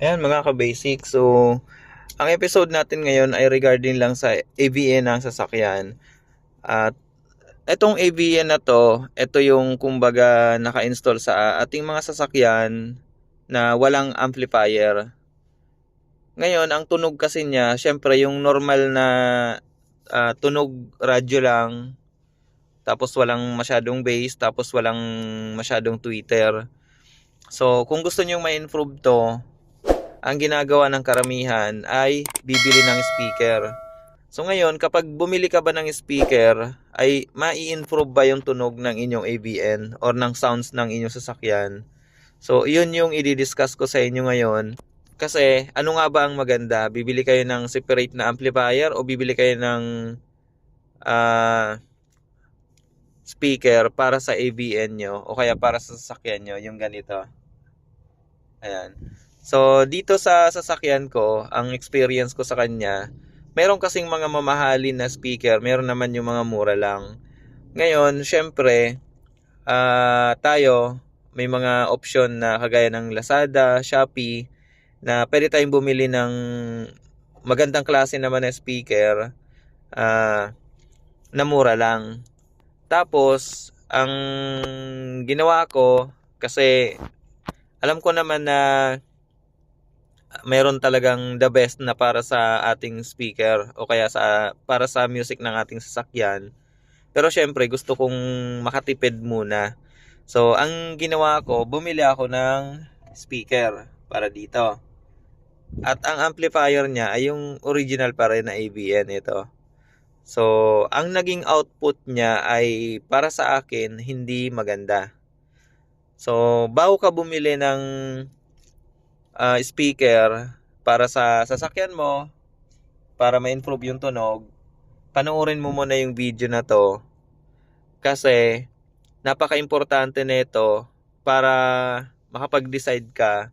Ayan mga ka-basic. So, ang episode natin ngayon ay regarding lang sa AVN ng sasakyan. At etong AVN na to, ito yung kumbaga naka-install sa ating mga sasakyan na walang amplifier. Ngayon, ang tunog kasi niya, syempre yung normal na ah, tunog radyo lang, tapos walang masyadong bass, tapos walang masyadong tweeter. So, kung gusto niyo ma-improve to, ang ginagawa ng karamihan ay bibili ng speaker. So ngayon, kapag bumili ka ba ng speaker, ay mai-improve ba yung tunog ng inyong AVN or ng sounds ng inyong sasakyan? So, yun yung i-discuss ko sa inyo ngayon. Kasi, ano nga ba ang maganda? Bibili kayo ng separate na amplifier o bibili kayo ng ah, speaker para sa AVN nyo o kaya para sa sasakyan nyo, yung ganito. Ayan. So, dito sa sasakyan ko, ang experience ko sa kanya, meron kasing mga mamahalin na speaker, meron naman yung mga mura lang. Ngayon, syempre, ah tayo, may mga option na kagaya ng Lazada, Shopee, na pwede tayong bumili ng magandang klase naman na speaker ah na mura lang. Tapos, ang ginawa ko, kasi alam ko naman na meron talagang the best na para sa ating speaker o kaya sa para sa music ng ating sasakyan. Pero syempre gusto kong makatipid muna. So ang ginawa ko, bumili ako ng speaker para dito. At ang amplifier niya ay yung original pa rin na AVN ito. So ang naging output niya ay para sa akin hindi maganda. So bago ka bumili ng ah, speaker para sa sasakyan mo para ma-improve yung tunog, panoorin mo muna yung video na to kasi napaka-importante nito para makapag-decide ka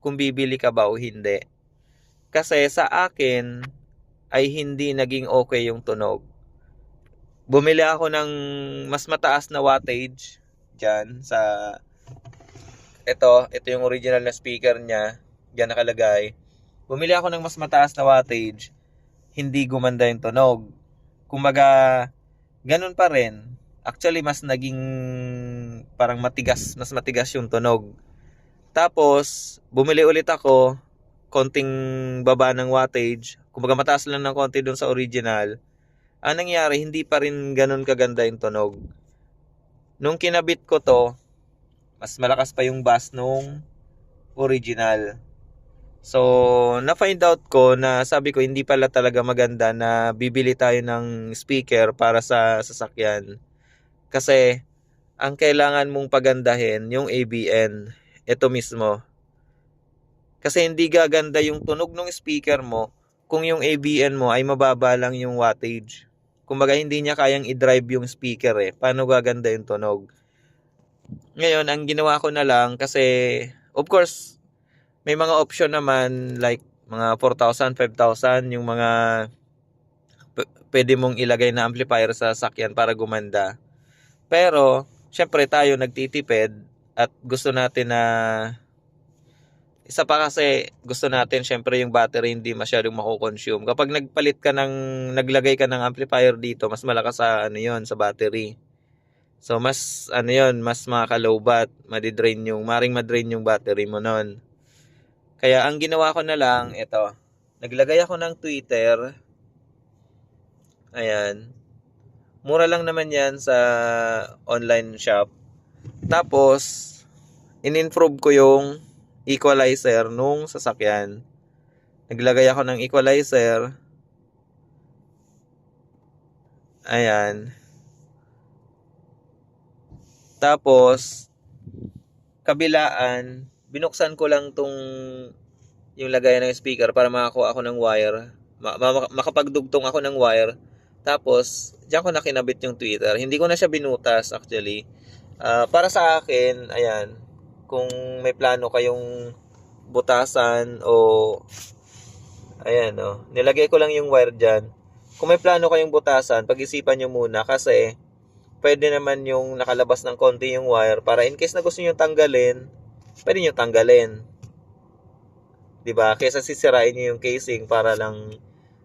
kung bibili ka ba o hindi. Kasi sa akin ay hindi naging okay yung tunog. Bumili ako ng mas mataas na wattage dyan sa ito, ito yung original na speaker niya. Diyan nakalagay. Bumili ako ng mas mataas na wattage. Hindi gumanda yung tunog. Kumbaga, ganun pa rin. Actually, mas naging parang matigas, mas matigas yung tunog. Tapos, bumili ulit ako, konting baba ng wattage. Kumbaga, mataas lang ng konti dun sa original. Ang nangyari, hindi pa rin ganun kaganda yung tunog. Nung kinabit ko to, mas malakas pa yung bass nung original. So, na-find out ko na sabi ko hindi pala talaga maganda na bibili tayo ng speaker para sa sasakyan. Kasi, ang kailangan mong pagandahin yung ABN. Ito mismo. Kasi hindi gaganda yung tunog ng speaker mo kung yung ABN mo ay mababa lang yung wattage. Kumbaga hindi niya kayang i-drive yung speaker eh. Paano gaganda yung tunog? Ngayon, ang ginawa ko na lang kasi of course may mga option naman like mga 4,000, 5,000 yung mga pwede mong ilagay na amplifier sa sakyan para gumanda. Pero, syempre tayo nagtitipid at gusto natin na isa pa kasi gusto natin syempre yung battery hindi masyadong mako-consume. Kapag nagpalit ka ng naglagay ka ng amplifier dito, mas malakas sa ano 'yon sa battery. So mas ano 'yon, mas makaka-lowbat, madidrain yung maring madrain yung battery mo noon. Kaya ang ginawa ko na lang ito. Naglagay ako ng Twitter. Ayan. Mura lang naman 'yan sa online shop. Tapos in-improve ko yung equalizer nung sasakyan. Naglagay ako ng equalizer. Ayan. Tapos, kabilaan, binuksan ko lang tong yung lagayan ng speaker para makakuha ako ng wire. Ma- ma- makapagdugtong ako ng wire. Tapos, diyan ko na kinabit yung Twitter. Hindi ko na siya binutas actually. Ah, para sa akin, ayan, kung may plano kayong butasan o ayan oh, nilagay ko lang yung wire diyan. Kung may plano kayong butasan, pag-isipan nyo muna kasi pwede naman yung nakalabas ng konti yung wire para in case na gusto nyo tanggalin, pwede nyo tanggalin. ba? Kaysa sisirain niyo yung casing para lang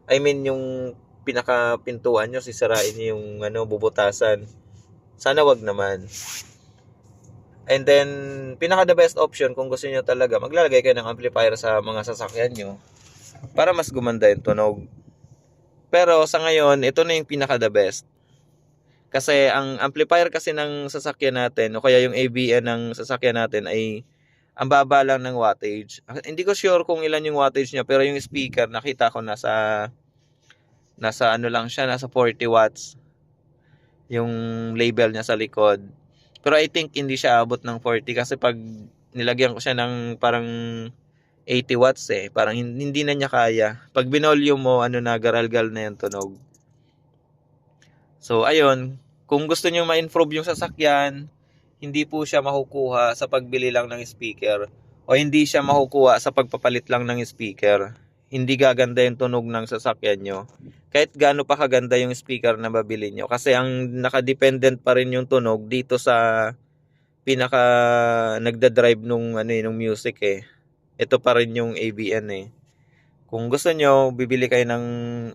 I mean yung pinakapintuan niyo sisirain niyo yung ano bubutasan. Sana wag naman. And then pinaka the best option kung gusto niyo talaga maglalagay kayo ng amplifier sa mga sasakyan niyo para mas gumanda yung tunog. Pero sa ngayon, ito na yung pinaka the best. Kasi ang amplifier kasi ng sasakyan natin o kaya yung ABN ng sasakyan natin ay ang baba lang ng wattage. Hindi ko sure kung ilan yung wattage niya pero yung speaker nakita ko nasa nasa ano lang siya, nasa 40 watts yung label niya sa likod. Pero I think hindi siya abot ng 40 kasi pag nilagyan ko siya ng parang 80 watts eh, parang hin- hindi na niya kaya. Pag binolume mo, ano na, garalgal na yung tunog. So, ayun, kung gusto niyo ma-improve yung sasakyan, hindi po siya makukuha sa pagbili lang ng speaker o hindi siya makukuha sa pagpapalit lang ng speaker. Hindi gaganda yung tunog ng sasakyan nyo. Kahit gaano pa kaganda yung speaker na babili nyo. Kasi ang nakadependent pa rin yung tunog dito sa pinaka nagda-drive nung ano eh, nung music eh. Ito pa rin yung ABN eh. Kung gusto nyo, bibili kayo ng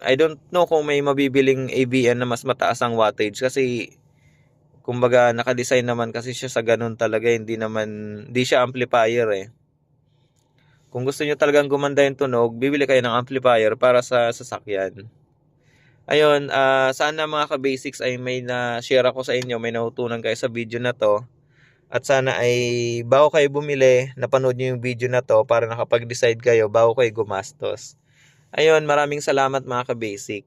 I don't know kung may mabibiling ABN na mas mataas ang wattage kasi kumbaga naka-design naman kasi siya sa ganun talaga hindi naman hindi siya amplifier eh. Kung gusto niyo talagang gumanda yung tunog, bibili kayo ng amplifier para sa sasakyan. Ayun, ah sana mga ka-basics ay may na-share ako sa inyo, may nautunan kayo sa video na to. At sana ay bago kayo bumili, napanood niyo yung video na to para nakapag-decide kayo bago kayo gumastos. Ayun, maraming salamat mga ka-basic.